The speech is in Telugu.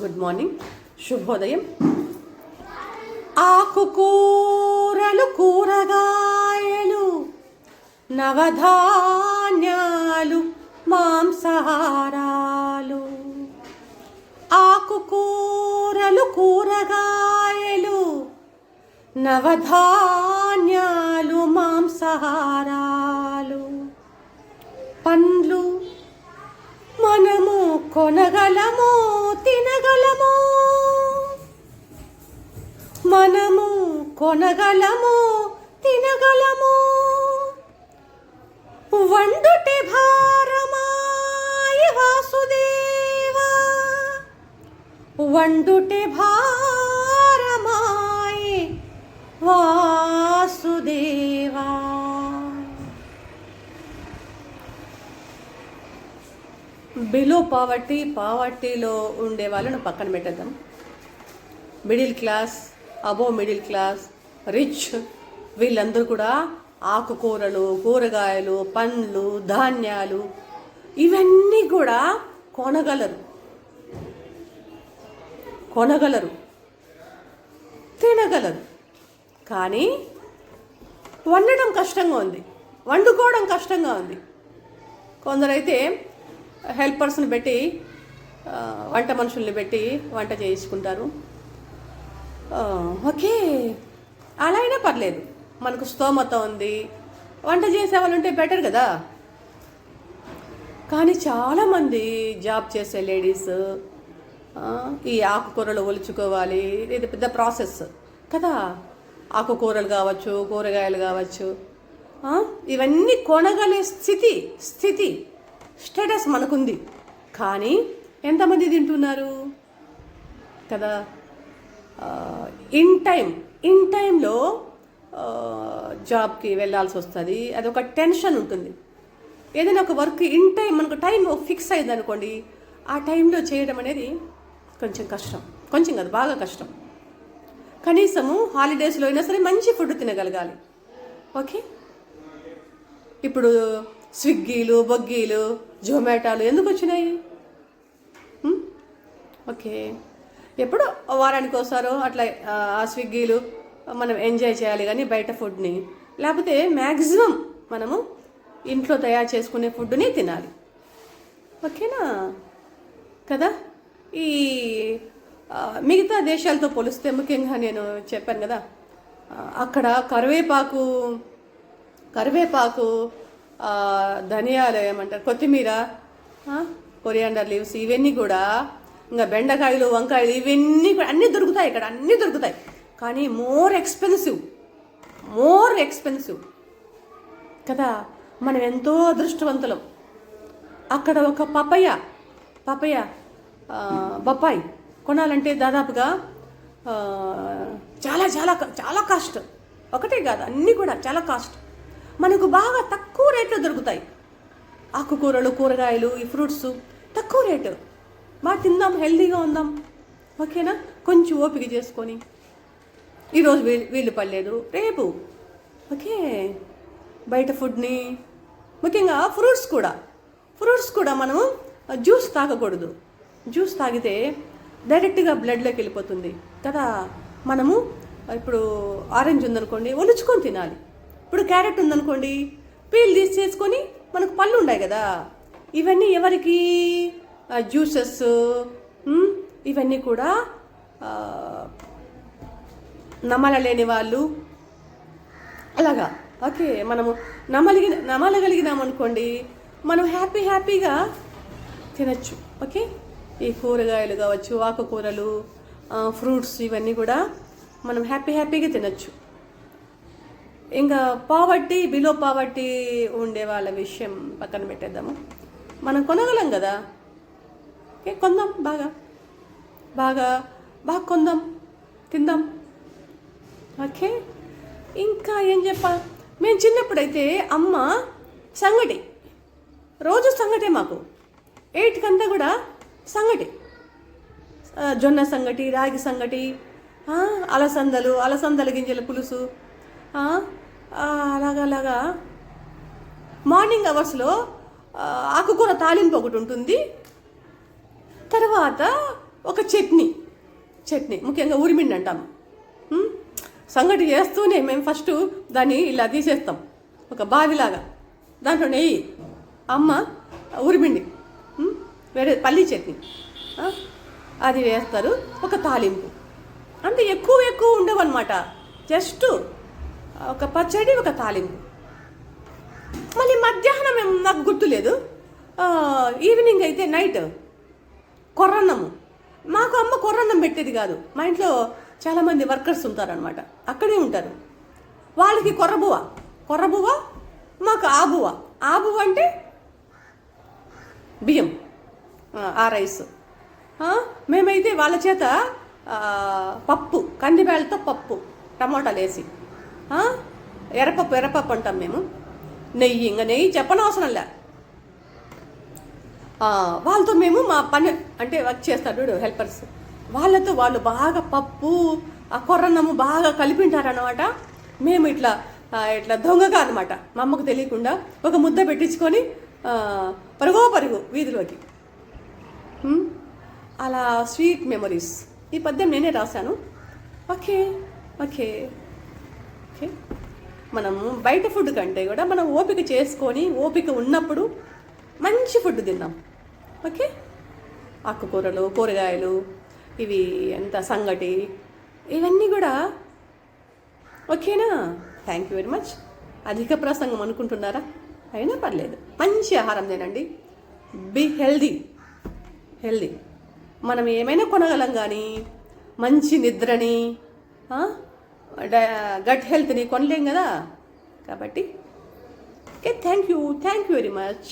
గుడ్ మార్నింగ్ శుభోదయం. ఆకుకూరలు కూరగాయలు నవధాన్యాలు మాంసాహారాలు. ఆకుకూరలు కూరగాయలు నవధాన్యాలు మాంసాహారాలు. పండ్లు మనము కొనగలము కొనగలము తినగలము. వండుటి భారమాయ వాసుదేవా. వండుటి భారమాయ వాసుదేవా. బిలో పావర్టీ పావర్టీలో ఉండే వాళ్ళను పక్కన పెట్టేద్దాం. Middle class above middle class rich వీళ్ళందరూ కూడా ఆకుకూరలు కూరగాయలు పండ్లు ధాన్యాలు ఇవన్నీ కూడా కొనగలరు. కొనగలరు. తినగలరు. కానీ వండడం కష్టంగా ఉంది. వండుకోవడం కష్టంగా ఉంది. కొందరైతే హెల్పర్స్ని పెట్టి వంట మనుషుల్ని పెట్టి వంట చేయించుకుంటారు. ఓకే. అలా అయినా పర్లేదు. మనకు స్తోమత ఉంది. వంట చేసే వాళ్ళు ఉంటే బెటర్ కదా. కానీ చాలామంది జాబ్ చేసే లేడీస్ ఈ ఆకుకూరలు ఒలుచుకోవాలి. ఇది పెద్ద ప్రాసెస్ కదా. ఆకుకూరలు కావచ్చు కూరగాయలు కావచ్చు. ఇవన్నీ కొనగలే స్థితి స్థితి స్టేటస్ మనకుంది. కానీ ఎంతమంది తింటున్నారు? కదా. ఇన్ టైం ఇన్ టైంలో జాబ్కి వెళ్ళాల్సి వస్తుంది. అది ఒక టెన్షన్ ఉంటుంది. ఏదైనా ఒక వర్క్ ఇన్ టైం మనకు టైం ఫిక్స్ అయింది అనుకోండి ఆ టైంలో చేయడం అనేది కొంచెం కష్టం. కొంచెం కాదు బాగా కష్టం. కనీసము హాలిడేస్లో అయినా సరే మంచి ఫుడ్ తినగలగాలి. ఓకే ఇప్పుడు స్విగ్గీలు బొగ్గీలు జొమాటోలు ఎందుకు వచ్చినాయి? Hmm? ఓకే ఎప్పుడు వారానికి ఒకసారో అట్లా ఆ, స్విగ్గీలు మనం ఎంజాయ్ చేయాలి కానీ బయట ఫుడ్ని. లేకపోతే మ్యాక్సిమం మనము ఇంట్లో తయారు చేసుకునే ఫుడ్ని తినాలి. ఓకేనా? కదా? ఈ మిగతా దేశాలతో పోలిస్తే ముఖ్యంగా నేను చెప్పాను కదా అక్కడ కరివేపాకు కరివేపాకు ధనియాలు ఏమంటారు కొత్తిమీర కొరియాండర్ లీవ్స్ ఇవన్నీ కూడా ఇంకా బెండకాయలు వంకాయలు ఇవన్నీ కూడా అన్నీ దొరుకుతాయి ఇక్కడ అన్నీ దొరుకుతాయి. కానీ మోర్ ఎక్స్పెన్సివ్ మోర్ ఎక్స్పెన్సివ్ కదా మనం ఎంతో అదృష్టవంతులం. అక్కడ ఒక పపయ పపయ బొప్పాయి కొనాలంటే దాదాపుగా చాలా చాలా చాలా కాస్ట్ ఒకటే కాదు అన్నీ కూడా చాలా కాస్ట్ మనకు బాగా తక్కువ రేట్లో దొరుకుతాయి. ఆకుకూరలు కూరగాయలు ఈ ఫ్రూట్స్ తక్కువ రేటు. బాగా తిందాం హెల్దీగా ఉందాం. ఓకేనా? కొంచెం ఓపిక చేసుకొని. ఈరోజు వీలు వీలు పడలేదు. రేపు. ఓకే. బయట ఫుడ్ని. ముఖ్యంగా ఫ్రూట్స్ కూడా. ఫ్రూట్స్ కూడా మనము జ్యూస్ తాగకూడదు. జ్యూస్ తాగితే డైరెక్ట్గా బ్లడ్లోకి వెళ్ళిపోతుంది. కదా? మనము ఇప్పుడు ఆరెంజ్ ఉందనుకోండి ఒలుచుకొని తినాలి. ఇప్పుడు క్యారెట్ ఉందనుకోండి పీల్ తీసి చేసుకొని మనకు పళ్ళు ఉన్నాయి కదా? ఇవన్నీ ఎవరికి? జ్యూసెస్ ఇవన్నీ కూడా ఆ, నమ్మలలేని వాళ్ళు. అలాగా. ఓకే మనము నమ్మలిగి నమ్మలగలిగినాం అనుకోండి మనం హ్యాపీ హ్యాపీగా తినచ్చు. ఓకే? ఈ కూరగాయలు కావచ్చు ఆకుకూరలు ఫ్రూట్స్ ఇవన్నీ కూడా మనం హ్యాపీ హ్యాపీగా తినచ్చు. ఇంకా పావర్టీ బిలో పావర్టీ ఉండే వాళ్ళ విషయం పక్కన పెట్టేద్దాము. మనం కొనగలం కదా? ఓకే కొందాం బాగా. బాగా బాగా కొందాం తిందాం. ఓకే? ఇంకా ఏం చెప్పా? మేము చిన్నప్పుడైతే అమ్మ సంగటి రోజు సంగటే మాకు. ఎయిట్కంతా కూడా సంగటి. జొన్న సంగటి రాగి సంగటి అలసందలు అలసందల గింజల పులుసు ఆ, అలాగా అలాగా. మార్నింగ్ అవర్స్లో ఆకుకూర తాలింపు ఒకటి ఉంటుంది. తర్వాత ఒక చట్నీ. చట్నీ ముఖ్యంగా ఉరిమిండి అంటాము. సంగటి చేస్తూనే మేము ఫస్ట్ దాన్ని ఇలా తీసేస్తాం. ఒక బావిలాగా. దాంట్లో నెయ్యి అమ్మ ఉరిమిండి వేరే పల్లీ చట్నీ. అది వేస్తారు. ఒక తాలింపు. అంటే ఎక్కువ ఎక్కువ ఉండవన్నమాట. జస్ట్ ఒక పచ్చడి ఒక తాలింపు. మళ్ళీ మధ్యాహ్నం నాకు గుర్తులేదు. ఈవినింగ్ అయితే నైట్ కొర్రన్నము. మాకు అమ్మ కొర్రన్నం పెట్టేది కాదు. మా ఇంట్లో చాలామంది వర్కర్స్ ఉంటారనమాట అక్కడే ఉంటారు. వాళ్ళకి కొర్రబువ కొర్రబువ మాకు ఆబువ ఆబువ అంటే బియ్యం ఆ, రైస్. మేమైతే వాళ్ళ చేత పప్పు కందిబేళ్ళతో పప్పు టమాటాలు వేసి ఎర్రపప్పు ఎర్రపప్పు అంటాం మేము. నెయ్యి ఇంకా నెయ్యి చెప్పనవసరం లే. వాళ్ళతో మేము మా పని అంటే వర్క్ చేస్తారు చూడు హెల్పర్స్. వాళ్ళతో వాళ్ళు బాగా పప్పు ఆ కొర్రన్నము బాగా కలిపింటారనమాట మేము ఇట్లా ఇట్లా దొంగగా అనమాట మా అమ్మకు తెలియకుండా ఒక ముద్ద పెట్టించుకొని పరుగో పరుగు వీధిలోకి. అలా స్వీట్ మెమరీస్. ఈ పద్యం నేనే రాశాను. Okay okay okay. మనము బయట ఫుడ్ కంటే కూడా మనం ఓపిక చేసుకొని ఓపిక ఉన్నప్పుడు మంచి ఫుడ్ తిన్నాం. ఓకే. ఆకుకూరలు కూరగాయలు ఇవి ఎంత సంగటి ఇవన్నీ కూడా ఓకేనా? థ్యాంక్ యూ వెరీ మచ్ అధిక ప్రసంగం అనుకుంటున్నారా? అయినా పర్లేదు. మంచి ఆహారం తినండి. బి హెల్దీ హెల్దీ మనం ఏమైనా కొనగలం కానీ మంచి నిద్రని డ- గట్ హెల్త్ని కొనలేం కదా? కాబట్టి okay thank you thank you very much